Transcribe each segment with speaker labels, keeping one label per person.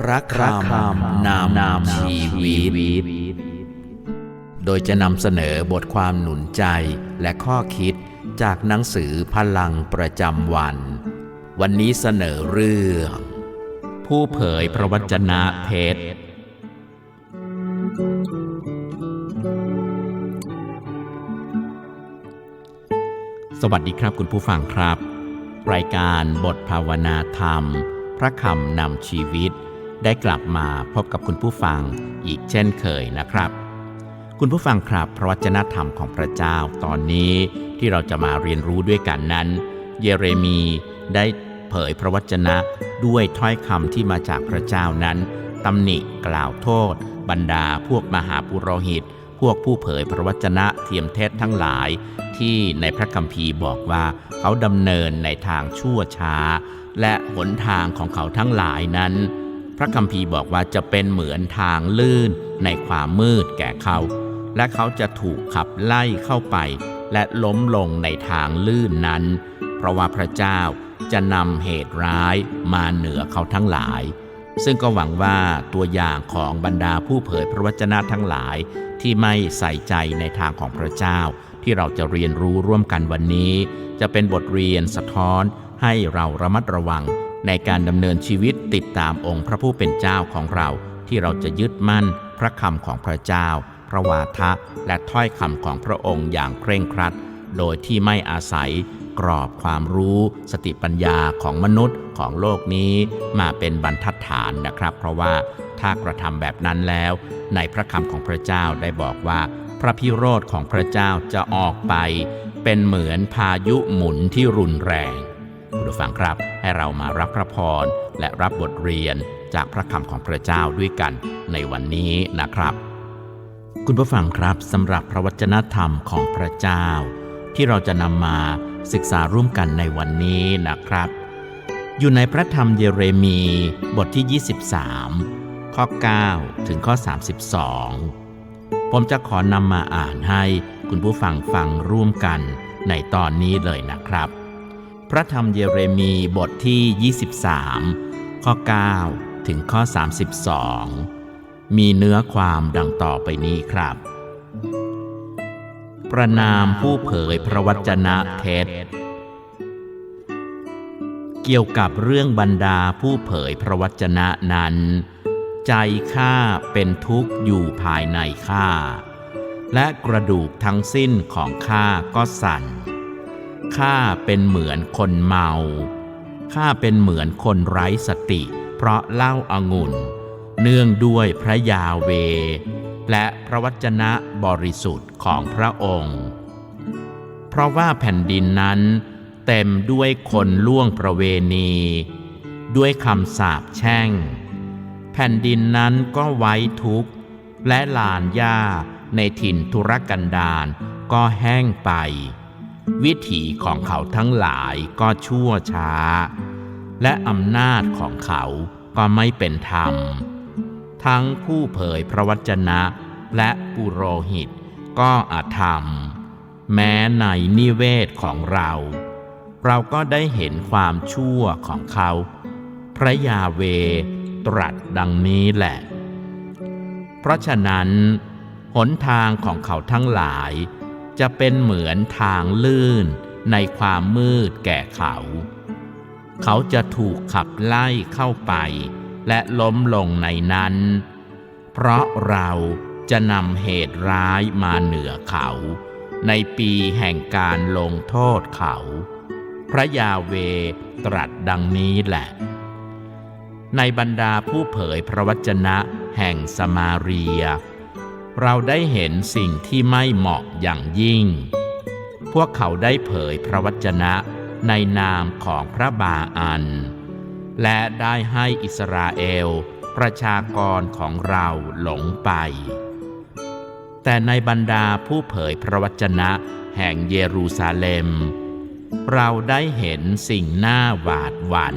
Speaker 1: พระคำนามนามชีวิต โดยจะนำเสนอบทความหนุนใจและข้อคิดจากหนังสือพลังประจำวัน วันนี้เสนอเรื่อง
Speaker 2: ผู้เผยพระวจนะเท็จสวัสดีครับคุณผู้ฟังครับ รายการบทภาวนาธรรม พระคำนำชีวิต ได้กลับมาพบกับคุณผู้ฟังอีกเช่นเคยนะครับ คุณผู้ฟังครับพระวจนะธรรมของพระเจ้าตอนนี้ที่เราจะมาเรียนรู้ด้วยกันนั้น เยเรมีได้เผยพระวจนะด้วยถ้อยคำที่มาจากพระเจ้านั้นตำหนิกล่าวโทษ บรรดาพวกมหาปุโรหิต พวกผู้เผยพระวจนะเทียมเท็จทั้งหลาย ที่ในพระคัมภีร์บอกว่าเขาดำเนินในทางชั่วช้า และหนทางของเขาทั้งหลายนั้น พระคัมภีร์บอกว่าจะเป็นเหมือนทางลื่นในความมืดแก่เขา และเขาจะถูกขับไล่เข้าไป และล้มลงในทางลื่นนั้น เพราะว่าพระเจ้าจะนำเหตุร้ายมาเหนือเขาทั้งหลาย ซึ่งก็หวังว่าตัวอย่างของบรรดาผู้เผยพระวจนะทั้งหลายที่ไม่ใส่ใจในทางของพระเจ้า ที่เราจะเรียนรู้ร่วมกันวันนี้ จะเป็นบทเรียนสะท้อนให้เราระมัดระวัง ในการดำเนินชีวิตติดตามองค์พระผู้เป็นเจ้าของเรา ที่เราจะยึดมั่นพระคำของพระเจ้า พระวาทะ และถ้อยคำของพระองค์อย่างเคร่งครัด โดยที่ไม่อาศัยกรอบความรู้ สติปัญญาของมนุษย์ของโลกนี้ มาเป็นบรรทัดฐานนะครับ เพราะว่าถ้ากระทำแบบนั้นแล้ว ในพระคำของพระเจ้าได้บอกว่า พระพิโรธของพระเจ้าจะออกไป เป็นเหมือนพายุหมุนที่รุนแรง คุณผู้ฟังครับ ให้เรามารับพระพรและรับบทเรียนจากพระคำของพระเจ้าด้วยกันในวันนี้นะครับ คุณผู้ฟังครับสำหรับพระวจนะธรรมของพระเจ้า ที่เราจะนำมาศึกษาร่วมกันในวันนี้นะครับ อยู่ในพระธรรมเยเรมีบทที่ 23 ข้อ 9 ถึงข้อ 32 ผมจะขอนำมาอ่านให้คุณผู้ฟังฟังร่วมกันในตอนนี้เลยนะครับ พระธรรมเยเรมีบทที่ 23 ข้อ 9 ถึงข้อ 32 มีเนื้อความดังต่อไปนี้ครับ ประนามผู้เผยพระวจนะเท็จ เกี่ยวกับเรื่องบรรดาผู้เผยพระวจนะนั้น ใจข้าเป็นทุกข์อยู่ภายในข้าและกระดูกทั้งสิ้นของข้าก็สั่น ข้าเป็นเหมือนคนเมา ข้าเป็นเหมือนคนไร้สติ เพราะเล้าอางุ่น เนื่องด้วยพระยาเว และพระวจนะบริสุทธิ์ของพระองค์ เพราะว่าแผ่นดินนั้น เต็มด้วยคนล่วงประเวณี ด้วยคำสาปแช่ง แผ่นดินนั้นก็ไว้ทุกข์ และลานหญ้าในถิ่นทุรกันดารก็แห้งไป วิถีของเขาทั้งหลายก็ชั่วช้า และอำนาจของเขาก็ไม่เป็นธรรม ทั้งผู้เผยพระวจนะและปุโรหิตก็อาธรรม แม้ในนิเวศของเรา เราก็ได้เห็นความชั่วของเขา พระยาเวตรัสดังนี้แหละ เพราะฉะนั้น หนทางของเขาทั้งหลาย จะเป็นเหมือนทางลื่นในความมืดแก่เขา เขาจะถูกขับไล่เข้าไป และล้มลงในนั้น เพราะเราจะนำเหตุร้ายมาเหนือเขา ในปีแห่งการลงโทษเขา พระยาเวตรัสดังนี้แหละ ในบรรดาผู้เผยพระวจนะแห่งสมาเรีย เราได้เห็นสิ่งที่ไม่เหมาะอย่างยิ่ง พวกเขาได้เผยพระวจนะในนามของพระบาอัน และได้ให้อิสราเอลประชากรของเราหลงไป แต่ในบรรดาผู้เผยพระวจนะแห่งเยรูซาเล็ม เราได้เห็นสิ่งน่าหวาดหวัน่น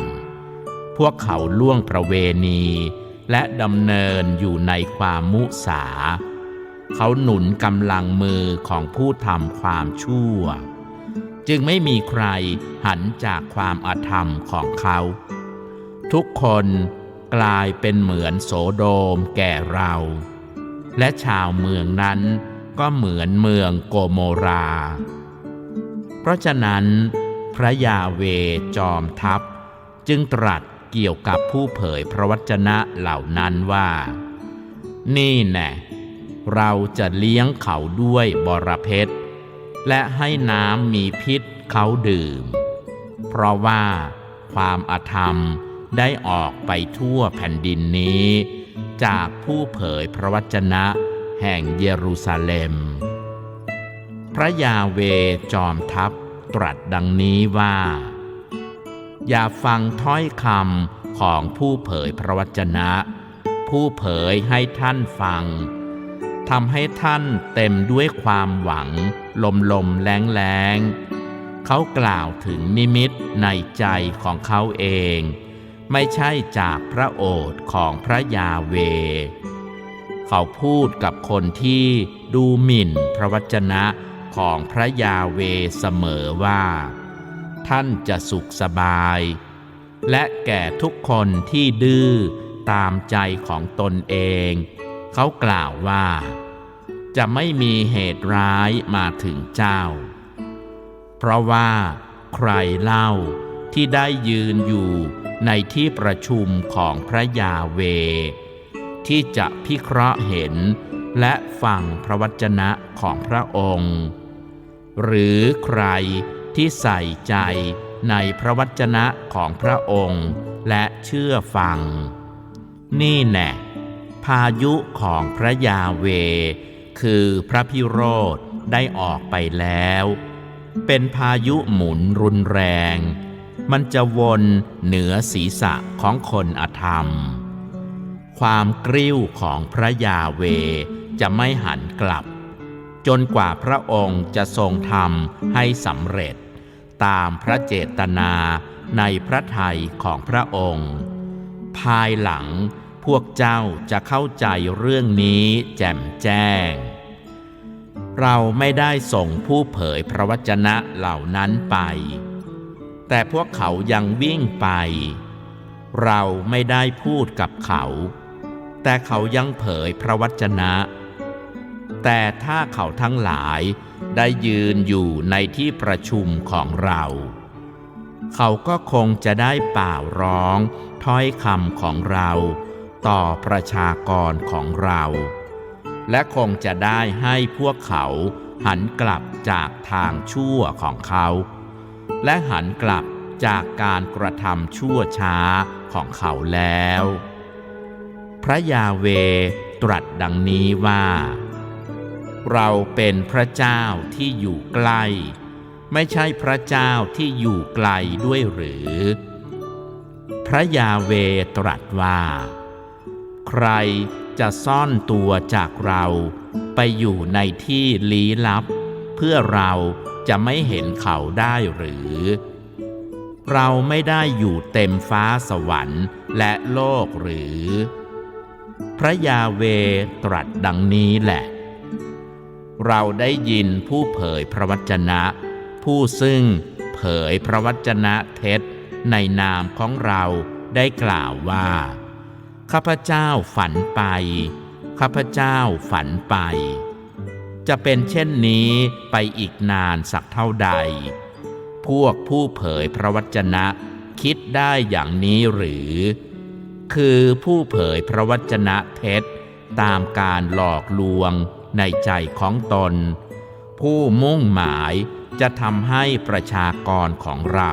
Speaker 2: พวกเขาล่วงประเวณีและดำเนินอยู่ในความมุสา เขาหนุนกำลังมือของผู้ทำความชั่ว จึงไม่มีใครหันจากความอาธรรมของเขา ทุกคนกลายเป็นเหมือนโสโดมแก่เรา และชาวเมืองนั้นก็เหมือนเมืองโกโมรา เพราะฉะนั้น พระยาเวจอมทัพ จึงตรัสเกี่ยวกับผู้เผยพระวจนะเหล่านั้นว่า นี่แน่ เราจะเลี้ยงเขาด้วยบรเพชรและให้น้ำมีพิษเขาดื่ม เพราะว่าความอาธรรมได้ออกไปทั่วแผ่นดินนี้ จากผู้เผยพระวจนะแห่งเยรูซาเล็ม พระยาเวจอมทัพตรัสดังนี้ว่า อย่าฟังถ้อยคำของผู้เผยพระวจนะ ผู้เผยให้ท่านฟัง ทำให้ท่านเต็มด้วยความหวัง ลมลมแรงแรงเขากล่าวถึงนิมิตในใจของเขาเอง ไม่ใช่จากพระโอษฐ์ของพระยาเว เขาพูดกับคนที่ดูหมิ่นพระวจนะของพระยาเวเสมอว่า ท่านจะสุขสบาย และแก่ทุกคนที่ดื้อตามใจของตนเอง เขากล่าวว่า จะไม่มีเหตุร้ายมาถึงเจ้า เพราะว่าใครเล่าที่ได้ยืนอยู่ในที่ประชุมของพระยาเว ที่จะพิเคราะห์เห็นและฟังพระวจนะของพระองค์ หรือใครที่ใส่ใจในพระวจนะของพระองค์และเชื่อฟัง นี่แน่ พายุของพระยาเว คือพระพิโรธได้ออกไปแล้ว เป็นพายุหมุนรุนแรง มันจะวนเหนือศีรษะของคนอธรรม ความกริ้วของพระยาเวจะไม่หันกลับ จนกว่าพระองค์จะทรงทำให้สำเร็จ ตามพระเจตนาในพระทัยของพระองค์ ภายหลัง พวกเจ้าจะเข้าใจเรื่องนี้แจ่มแจ้ง เราไม่ได้ส่งผู้เผยพระวจนะเหล่านั้นไป แต่พวกเขายังวิ่งไป เราไม่ได้พูดกับเขา แต่เขายังเผยพระวจนะ แต่ถ้าเขาทั้งหลายได้ยืนอยู่ในที่ประชุมของเราเขาก็คงจะได้เป่าร้อง ถ้อยคำของเรา ต่อประชากรของเรา และคงจะได้ให้พวกเขาหันกลับจากทางชั่วของเขา และหันกลับจากการกระทำชั่วช้าของเขาแล้ว พระยาเวตรัสดังนี้ว่า เราเป็นพระเจ้าที่อยู่ใกล้ ไม่ใช่พระเจ้าที่อยู่ไกลด้วยหรือ พระยาเวตรัสว่า ใครจะซ่อนตัวจากเราไปอยู่ในที่ลี้ลับ เพื่อเราจะไม่เห็นเขาได้หรือ เราไม่ได้อยู่เต็มฟ้าสวรรค์และโลกหรือ พระยาเวตรัสดังนี้แหละ เราได้ยินผู้เผยพระวจนะ ผู้ซึ่งเผยพระวจนะเท็จในนามของเราได้กล่าวว่า ข้าพเจ้าฝันไป ข้าพเจ้าฝันไป จะเป็นเช่นนี้ไปอีกนานสักเท่าใด พวกผู้เผยพระวจนะคิดได้อย่างนี้หรือ คือผู้เผยพระวจนะเท็จตามการหลอกลวงในใจของตน ผู้มุ่งหมายจะทำให้ประชากรของเรา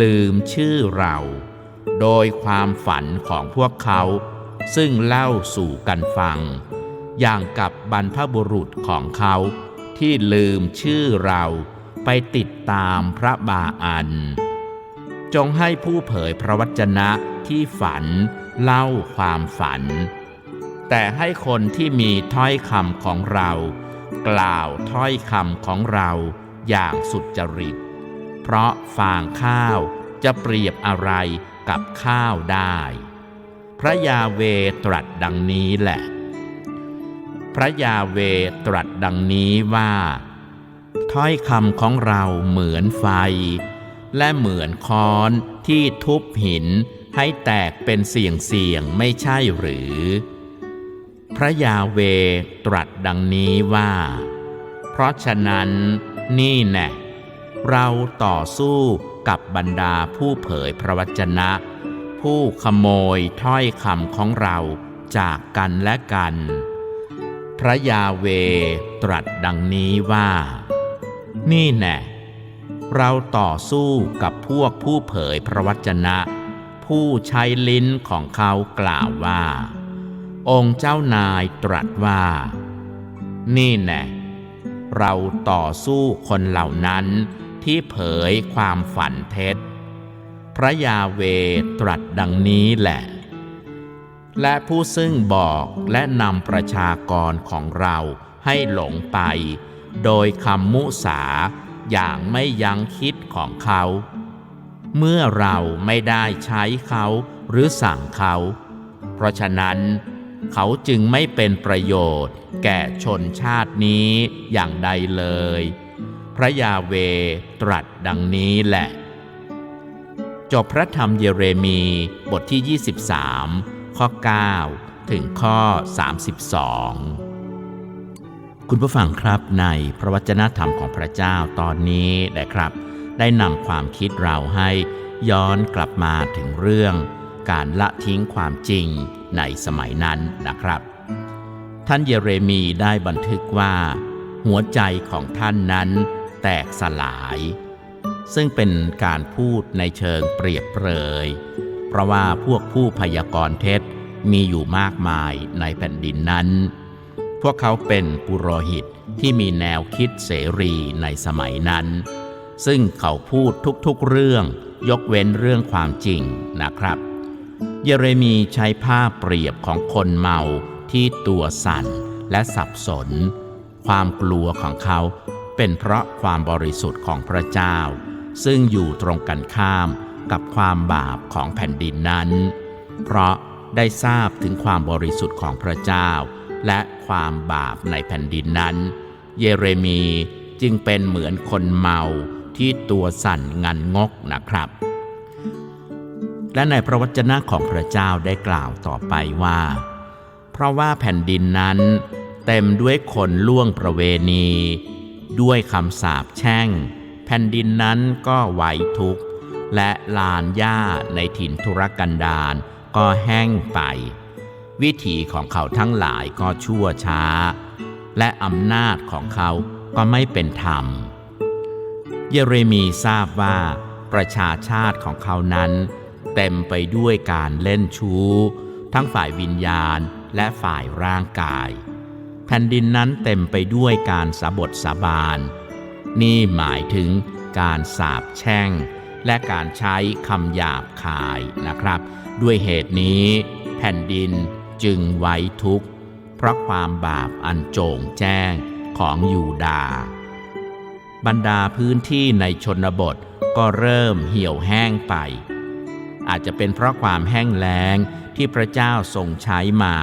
Speaker 2: ลืมชื่อเรา โดยความฝันของพวกเขา ซึ่งเล่าสู่กันฟัง อย่างกับบรรพบุรุษของเขาที่ลืมชื่อเราไปติดตามพระบาอัน จงให้ผู้เผยพระวจนะที่ฝันเล่าความฝัน แต่ให้คนที่มีถ้อยคำของเรา กล่าวถ้อยคำของเราอย่างสุจริต เพราะฟางข้าวจะเปรียบอะไร กับข้าวได้ พระยาเวตรัสดังนี้แหละ พระยาเวตรัสดังนี้ว่า ถ้อยคำของเราเหมือนไฟ และเหมือนค้อนที่ทุบหินให้แตกเป็นเสียงเสียงไม่ใช่หรือ พระยาเวตรัสดังนี้ว่า เพราะฉะนั้นนี่แน่เราต่อสู้ กับบรรดาผู้เผยพระวจนะ ผู้ขโมยถ้อยคำของเราจากกันและกัน พระยาเวตรัสดังนี้ว่า นี่แน่เราต่อสู้กับพวกผู้เผยพระวจนะ ผู้ใช้ลิ้นของเขากล่าวว่า องค์เจ้านายตรัสว่า นี่แน่เราต่อสู้คนเหล่านั้น ที่เผยความฝันเท็จ พระยาเวตรัสดังนี้แหละ และผู้ซึ่งบอกและนำประชากรของเราให้หลงไป โดยคำมุสาอย่างไม่ยั้งคิดของเขา เมื่อเราไม่ได้ใช้เขาหรือสั่งเขา เพราะฉะนั้นเขาจึงไม่เป็นประโยชน์แก่ชนชาตินี้อย่างใดเลย ระยาเวตรัสดังนี้แหละ จบพระธรรมเยเรมีบทที่ 23 ข้อ 9 ถึงข้อ 32 คุณผู้ฟังครับในพระวจนะธรรมของพระเจ้าตอนนี้นะครับ ได้นำความคิดเราให้ย้อนกลับมาถึงเรื่องการละทิ้งความจริงในสมัยนั้นนะครับ ท่านเยเรมีได้บันทึกว่า หัวใจของท่านนั้น แตกสลาย ซึ่งเป็นการพูดในเชิงเปรียบเปรย เพราะว่าพวกผู้พยากรณ์เท็จมีอยู่มากมายในแผ่นดินนั้น พวกเขาเป็นปุโรหิตที่มีแนวคิดเสรีในสมัยนั้น ซึ่งเขาพูดทุกๆเรื่องยกเว้นเรื่องความจริงนะครับ เยเรมีใช้ภาพเปรียบของคนเมาที่ตัวสั่นและสับสน ความกลัวของเขา เป็นเพราะความบริสุทธิ์ของพระเจ้า ซึ่งอยู่ตรงกันข้ามกับความบาปของแผ่นดินนั้น เพราะได้ทราบถึงความบริสุทธิ์ของพระเจ้า และความบาปในแผ่นดินนั้น เยเรมีจึงเป็นเหมือนคนเมาที่ตัวสั่นงันงกนะครับ และในพระวจนะของพระเจ้าได้กล่าวต่อไปว่า เพราะว่าแผ่นดินนั้น เต็มด้วยคนล่วงประเวณี ด้วยคำสาปแช่ง แผ่นดินนั้นก็ไหวทุกข์ และลานหญ้าในถิ่นทุรกันดารก็แห้งไป วิถีของเขาทั้งหลายก็ชั่วช้า และอำนาจของเขาก็ไม่เป็นธรรม เยเรมีทราบว่าประชาชาติของเขานั้น เต็มไปด้วยการเล่นชู้ ทั้งฝ่ายวิญญาณและฝ่ายร่างกาย แผ่นดินนั้นเต็มไปด้วยการสาบทสาบาน นี่หมายถึงการสาบแช่ง และการใช้คำหยาบคายนะครับ ด้วยเหตุนี้แผ่นดินจึงไว้ทุกข์ เพราะความบาปอันโจงแจ้งของยูดาห์บรรดาพื้นที่ในชนบทก็เริ่มเหี่ยวแห้งไป อาจจะเป็นเพราะความแห้งแล้งที่พระเจ้าทรงใช้มา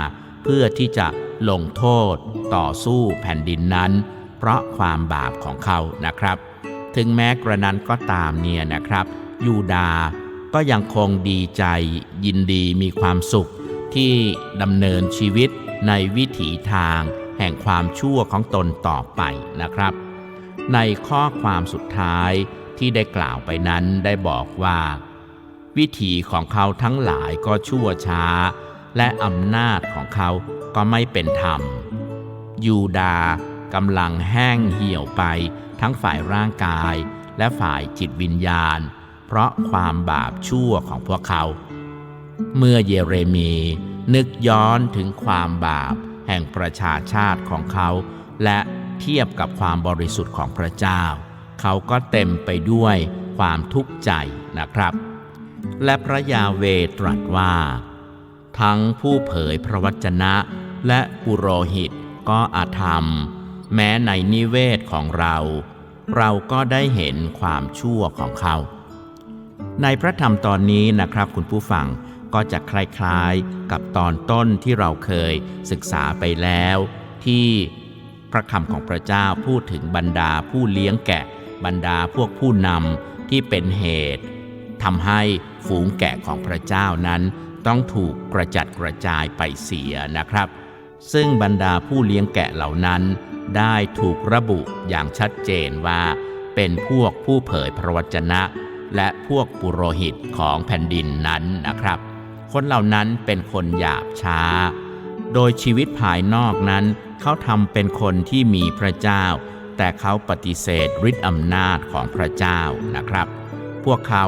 Speaker 2: เพื่อที่จะ ลงโทษต่อสู้แผ่นดินนั้น เพราะความบาปของเขานะครับ ถึงแม้กระนั้นก็ตามเนี่ยนะครับ ยูดาห์ก็ยังคงดีใจยินดีมีความสุขที่ดำเนินชีวิตในวิถีทางแห่งความชั่วของตนต่อไปนะครับ ในข้อความสุดท้ายที่ได้กล่าวไปนั้นได้บอกว่า วิถีของเขาทั้งหลายก็ชั่วช้า และอำนาจของเขา ก็ไม่เป็นธรรม ยูดาห์กำลังแห้งเหี่ยวไปทั้งฝ่ายร่างกายและฝ่ายจิตวิญญาณ เพราะความบาปชั่วของพวกเขา เมื่อเยเรมีนึกย้อนถึงความบาปแห่งประชาชาติของเขา และเทียบกับความบริสุทธิ์ของพระเจ้า เขาก็เต็มไปด้วยความทุกข์ใจนะครับ และพระยาเวตรัสว่า ทั้งผู้เผยพระวจนะ และปุโรหิตก็อาธรรม แม้ในนิเวศของเรา เราก็ได้เห็นความชั่วของเขา ในพระธรรมตอนนี้นะครับคุณผู้ฟังก็จะคล้ายๆกับตอนต้นที่เราเคยศึกษาไปแล้ว ที่พระคำของพระเจ้าพูดถึงบรรดาผู้เลี้ยงแกะ บรรดาพวกผู้นำที่เป็นเหตุทำให้ฝูงแกะของพระเจ้านั้น ต้องถูกกระจัดกระจายไปเสียนะครับ ซึ่งบรรดาผู้เลี้ยงแกะเหล่านั้น ได้ถูกระบุอย่างชัดเจนว่า เป็นพวกผู้เผยพระวจนะ และพวกปุโรหิตของแผ่นดินนั้นนะครับ คนเหล่านั้นเป็นคนหยาบช้า โดยชีวิตภายนอกนั้น เขาทำเป็นคนที่มีพระเจ้า แต่เขาปฏิเสธฤทธิอำนาจของพระเจ้านะครับ พวกเขา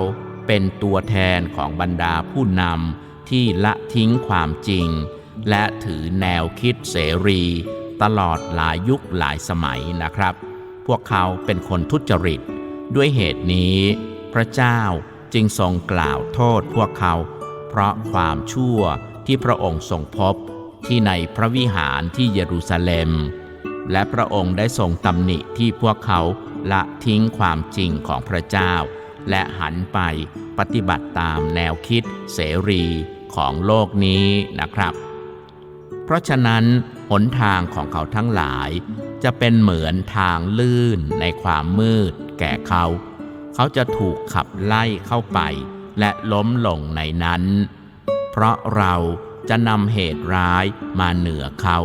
Speaker 2: เป็นตัวแทนของบรรดาผู้นำที่ละทิ้งความจริง และถือแนวคิดเสรี ตลอดหลายยุคหลายสมัยนะครับ พวกเขาเป็นคนทุจริต ด้วยเหตุนี้ พระเจ้าจึงทรงกล่าวโทษพวกเขา เพราะความชั่วที่พระองค์ทรงพบที่ในพระวิหารที่เยรูซาเล็ม และพระองค์ได้ทรงตำหนิที่พวกเขาละทิ้งความจริงของพระเจ้า และหันไปปฏิบัติตามแนวคิดเสรีของโลกนี้นะครับ เพราะฉะนั้นหนทางของเขาทั้งหลาย จะเป็นเหมือนทางลื่นในความมืด แก่เขา เขาจะถูกขับไล่เข้าไป และล้มลงในนั้น เพราะเราจะนำเหตุร้ายมาเหนือเขา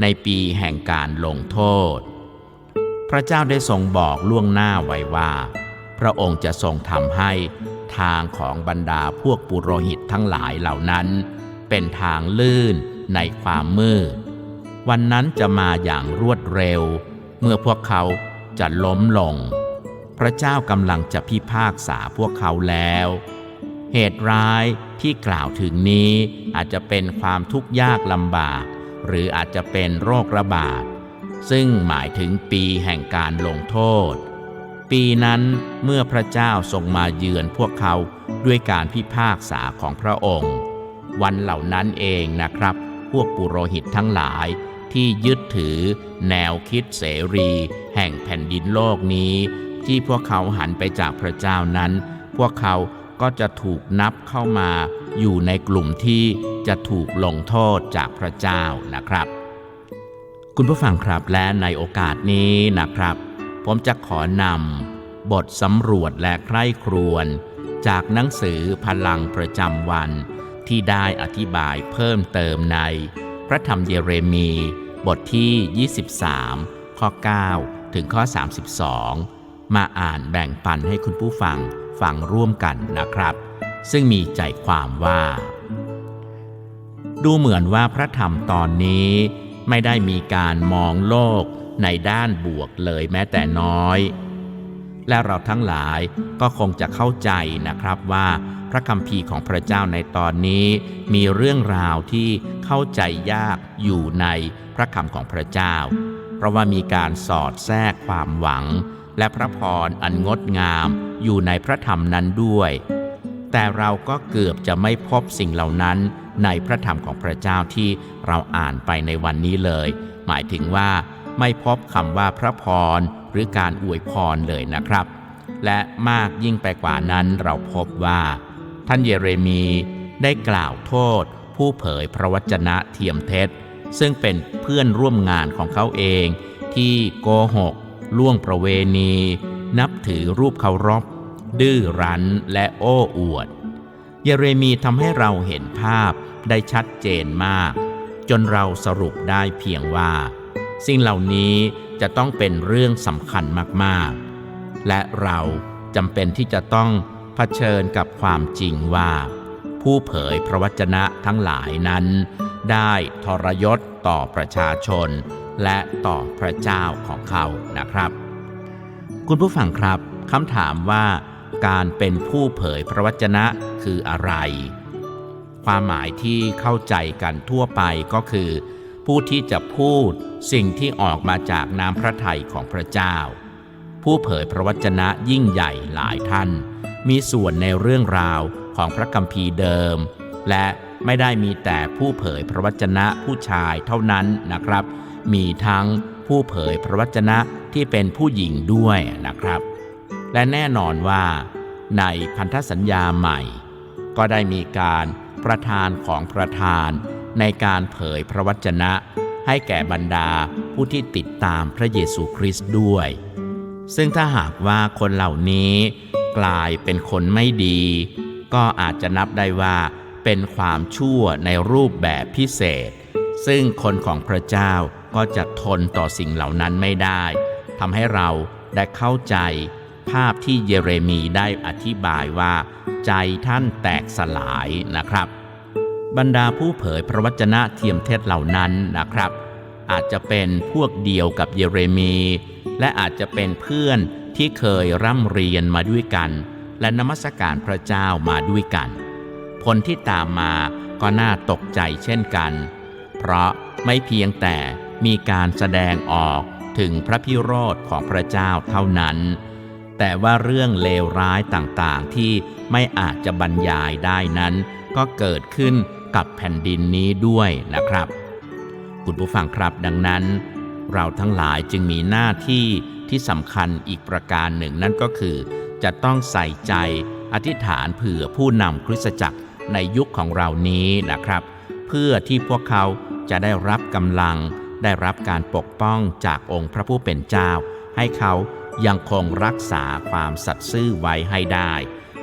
Speaker 2: ในปีแห่งการลงโทษ พระเจ้าได้ทรงบอกล่วงหน้าไว้ว่า พระองค์จะทรงทำให้ทางของบรรดาพวกปุโรหิตทั้งหลายเหล่านั้น เป็นทางลื่น ในความมืด วันนั้นจะมาอย่างรวดเร็ว เมื่อพวกเขาจะล้มลง พระเจ้ากำลังจะพิพากษาพวกเขาแล้ว เหตุร้ายที่กล่าวถึงนี้อาจจะเป็นความทุกข์ยากลำบาก หรืออาจจะเป็นโรคระบาด ซึ่งหมายถึงปีแห่งการลงโทษ ปีนั้นเมื่อพระเจ้าทรงมาเยือนพวกเขาด้วยการพิพากษาของพระองค์ วันเหล่านั้นเองนะครับ พวกปุโรหิตทั้งหลาย ที่ยึดถือแนวคิดเสรี แห่งแผ่นดินโลกนี้ ที่พวกเขาหันไปจากพระเจ้านั้น พวกเขาก็จะถูกนับเข้ามาอยู่ในกลุ่มที่จะถูกลงโทษจากพระเจ้านะครับ คุณผู้ฟังครับและในโอกาสนี้นะครับ ผมจะขอนำบทสำรวจและใคร่ครวญจากหนังสือพลังประจำวัน ที่ได้อธิบายเพิ่มเติมในพระธรรมเยเรมีบทที่ 23 ข้อ 9 ถึงข้อ 32 มาอ่านแบ่งปันให้คุณผู้ฟังฟังร่วมกันนะครับ ซึ่งมีใจความว่า ดูเหมือนว่าพระธรรมตอนนี้ไม่ได้มีการมองโลกในด้านบวกเลยแม้แต่น้อย และเราทั้งหลายก็คงจะเข้าใจนะครับว่า พระคัมภีร์ของพระเจ้าในตอนนี้มีเรื่องราวที่เข้าใจยากอยู่ในพระคำของพระเจ้า เพราะว่ามีการสอดแทรกความหวัง และพระพรอันงดงามอยู่ในพระธรรมนั้นด้วย แต่เราก็เกือบจะไม่พบสิ่งเหล่านั้นในพระธรรมของพระเจ้าที่เราอ่านไปในวันนี้เลย หมายถึงว่าไม่พบคำว่าพระพรหรือการอวยพรเลยนะครับ และมากยิ่งไปกว่านั้นเราพบว่า ท่านเยเรมีได้กล่าวโทษ ผู้เผยพระวจนะเทียมเท็จ ซึ่งเป็นเพื่อนร่วมงานของเขาเอง ที่โกหก ล่วงประเวณี นับถือรูปเคารพ ดื้อรั้นและโอ้อวด เยเรมีทำให้เราเห็นภาพได้ชัดเจนมาก จนเราสรุปได้เพียงว่า สิ่งเหล่านี้จะต้องเป็นเรื่องสำคัญมากๆ และเราจำเป็นที่จะต้อง เผชิญกับความจริงว่า ผู้เผยพระวจนะทั้งหลายนั้น ได้ทรยศต่อประชาชน และต่อพระเจ้าของเขานะครับ คุณผู้ฟังครับคำถามว่าการเป็นผู้เผยพระวจนะคืออะไร ความหมายที่เข้าใจกันทั่วไปก็คือ ผู้ที่จะพูดสิ่งที่ออกมาจากน้ำพระทัยของพระเจ้า ผู้เผยพระวจนะยิ่งใหญ่หลายท่าน มีส่วนในเรื่องราวของพระคัมภีร์เดิม และไม่ได้มีแต่ผู้เผยพระวจนะผู้ชายเท่านั้นนะครับ มีทั้งผู้เผยพระวจนะที่เป็นผู้หญิงด้วยนะครับ และแน่นอนว่า ในพันธสัญญาใหม่ ก็ได้มีการประทานของประธานในการเผยพระวจนะ ให้แก่บรรดาผู้ที่ติดตามพระเยซูคริสต์ด้วย ซึ่งถ้าหากว่าคนเหล่านี้ กลายเป็นคนไม่ดี ก็อาจจะนับได้ว่าเป็นความชั่วในรูปแบบพิเศษ ซึ่งคนของพระเจ้าก็จะทนต่อสิ่งเหล่านั้นไม่ได้ทำให้เราได้เข้าใจภาพที่เยเรมีได้อธิบายว่า ใจท่านแตกสลายนะครับ บรรดาผู้เผยพระวจนะเทียมเท็จเหล่านั้นนะครับ อาจจะเป็นพวกเดียวกับเยเรมี และอาจจะเป็นเพื่อน ที่เคยร่ำเรียนมาด้วยกัน และนมัสการพระเจ้ามาด้วยกัน ผลที่ตามมาก็น่าตกใจเช่นกัน เพราะไม่เพียงแต่มีการแสดงออกถึงพระพิโรธของพระเจ้าเท่านั้น แต่ว่าเรื่องเลวร้ายต่างๆที่ไม่อาจจะบรรยายได้นั้น ก็เกิดขึ้นกับแผ่นดินนี้ด้วยนะครับ คุณผู้ฟังครับดังนั้น เราทั้งหลายจึงมีหน้าที่ ที่สำคัญอีกประการหนึ่งนั่นก็คือ จะต้องใส่ใจอธิษฐานเผื่อผู้นำคริสตจักรในยุคของเรานี้นะครับ เพื่อที่พวกเขาจะได้รับกำลัง ได้รับการปกป้องจากองค์พระผู้เป็นเจ้า ให้เขายังคงรักษาความสัตย์ซื่อไว้ให้ได้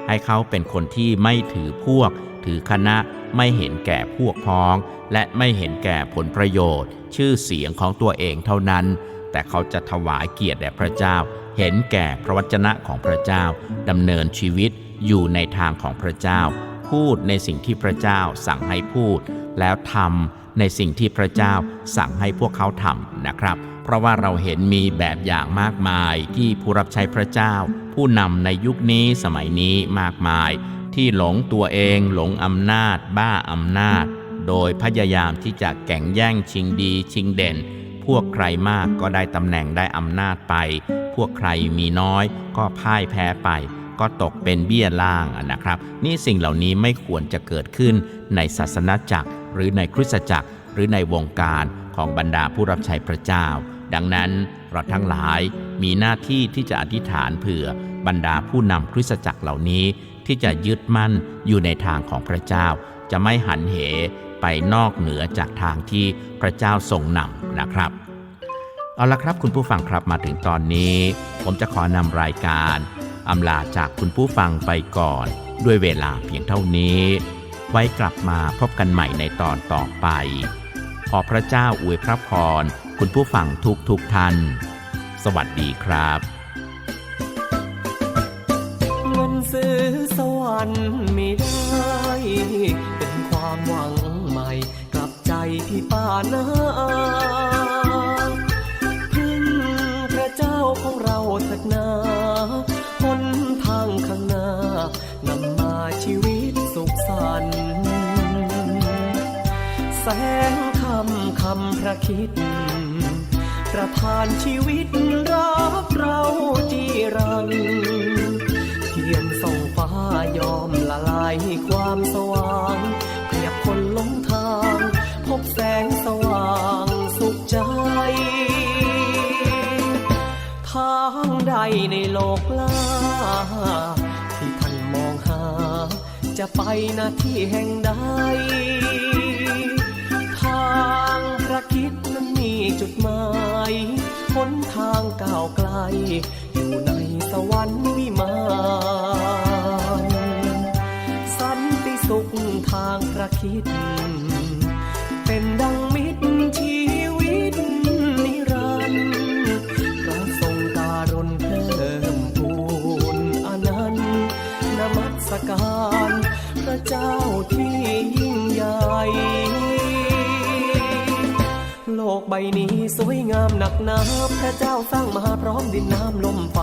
Speaker 2: ให้เขาเป็นคนที่ไม่ถือพวก ถือคณะไม่เห็นแก่พวกพ้อง และไม่เห็นแก่ผลประโยชน์ ชื่อเสียงของตัวเองเท่านั้น แต่เขาจะถวายเกียรติแด่พระเจ้า เห็นแก่พระวจนะของพระเจ้าดำเนินชีวิตอยู่ในทางของพระเจ้า พูดในสิ่งที่พระเจ้าสั่งให้พูด แล้วทำในสิ่งที่พระเจ้าสั่งให้พวกเขาทำนะครับ เพราะว่าเราเห็นมีแบบอย่างมากมายที่ผู้รับใช้พระเจ้า ผู้นำในยุคนี้สมัยนี้มากมาย ที่หลงตัวเองหลงอำนาจ บ้าอำนาจ โดยพยายามที่จะแก่งแย่งชิงดีชิงเด่น พวกใครมากก็ได้ตำแหน่งได้อำนาจไป พวกใครมีน้อยก็พ่ายแพ้ไป ก็ตกเป็นเบี้ยล่างนะครับ นี่สิ่งเหล่านี้ไม่ควรจะเกิดขึ้นในศาสนาจักร หรือในคริสตจักร หรือในวงการของบรรดาผู้รับใช้พระเจ้า ดังนั้นเราทั้งหลายมีหน้าที่ที่จะอธิษฐานเผื่อบรรดาผู้นำคริสตจักรเหล่านี้ที่จะยึดมั่นอยู่ในทางของพระเจ้า จะไม่หันเห ไปนอกเหนือจากทางที่พระเจ้าทรงนำนะครับ เอาละครับคุณผู้ฟังครับมาถึงตอนนี้ ผมจะขอนำรายการอำลาจากคุณผู้ฟังไปก่อน ด้วยเวลาเพียงเท่านี้ ไว้กลับมาพบกันใหม่ในตอนต่อไป ขอพระเจ้าอวยพระพรคุณผู้ฟังทุกทุกท่าน สวัสดีครับ
Speaker 3: เงินซื้อสวรรค์ไม่ได้ เป็นความหวัง ใจที่ป้านาพึ่งพระเจ้าของเราเถิดนาหนทางข้างหน้านำมาชีวิตสุขสันต์แสงคำคำพระคิด ประทานชีวิตรักเราจีรังเทียนส่องฟ้ายอมละลายความ จะไปนาที่แห่งใด ทางพระคิดนั้นมีจุดหมายหนทางก้าวไกล อยู่ในสวรรค์วิมานสันติสุขทางพระคิด เป็นดังมิตรชี เจ้าที่ยิ่งใหญ่ โลกใบนี้สวยงามหนักหนาพระเจ้าสร้างมาพร้อมดินน้ำลมไฟ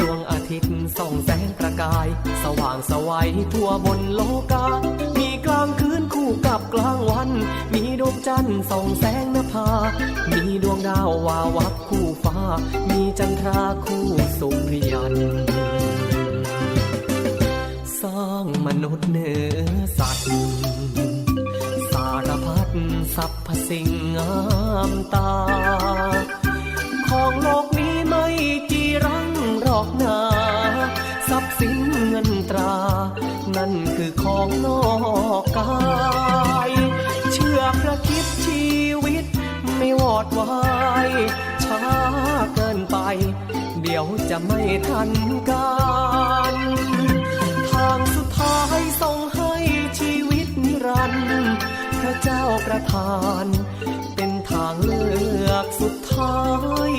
Speaker 3: ดวงอาทิตย์ส่องแสงประกาย สว่างสวัยทั่วบนโลกา มีกลางคืนคู่กับกลางวัน มีดวงจันทร์ส่องแสงนภา มีดวงดาววาววับคู่ฟ้า มีจันทราคู่สุริยัน สร้างมนุษย์เหนือสัตว์ สารพัดทรพสิ่งงามตา ของโลกนี้ไม่จีรังหรอกนาทรัพย์สินเงินตรา นั่นคือของนอกกาย เชื่อพระคิดชีวิตไม่วอดวายช้าเกินไป เดี๋ยวจะไม่ทันการางสุดท้ายส่งให้ชีวิตนิรันดร์พระเจ้าประทาน เป็นทางเลือกสุดท้าย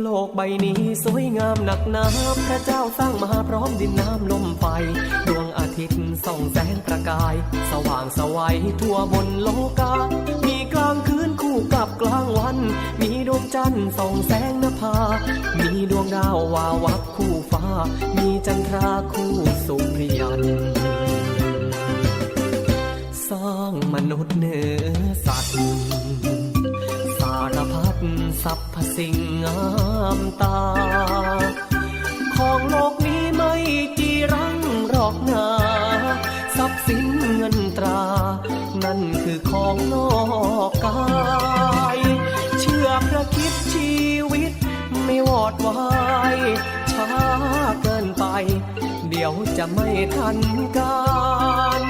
Speaker 3: โลกใบนี้สวยงามหนักหนาพระเจ้าสร้างมาพร้อมดินน้ำลมไฟดวงอา ทิตย์ส่องแสงประกาย สว่างสวัยทั่วบนโลกา มีกลางคืนคู่กับกลางวัน มีดวงจันทร์ส่องแสงนภา มีดวงดาววาววับคู่ฟ้า มีจันทราคู่สุริยัน สร้างมนุษย์เหนือสัตว์ สารพัดสรรพสิ่งงามตา ของโลกนี้ไม่จรัง อกนาทรัพย์สินเงินตรา นั่นคือของนอกกาย เชื่อพระคิดชีวิต ไม่วอดวายช้าเกินไป เดี๋ยวจะไม่ทันการ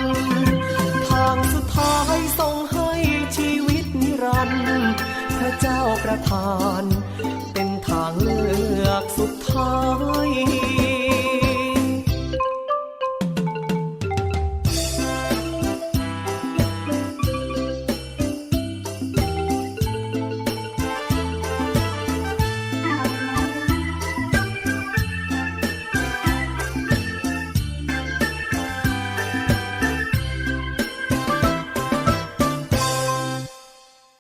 Speaker 3: ทางสุดท้ายส่งให้ชีวิตนิรันดร์พระเจ้าประทาน เป็นทางเลือกสุดท้าย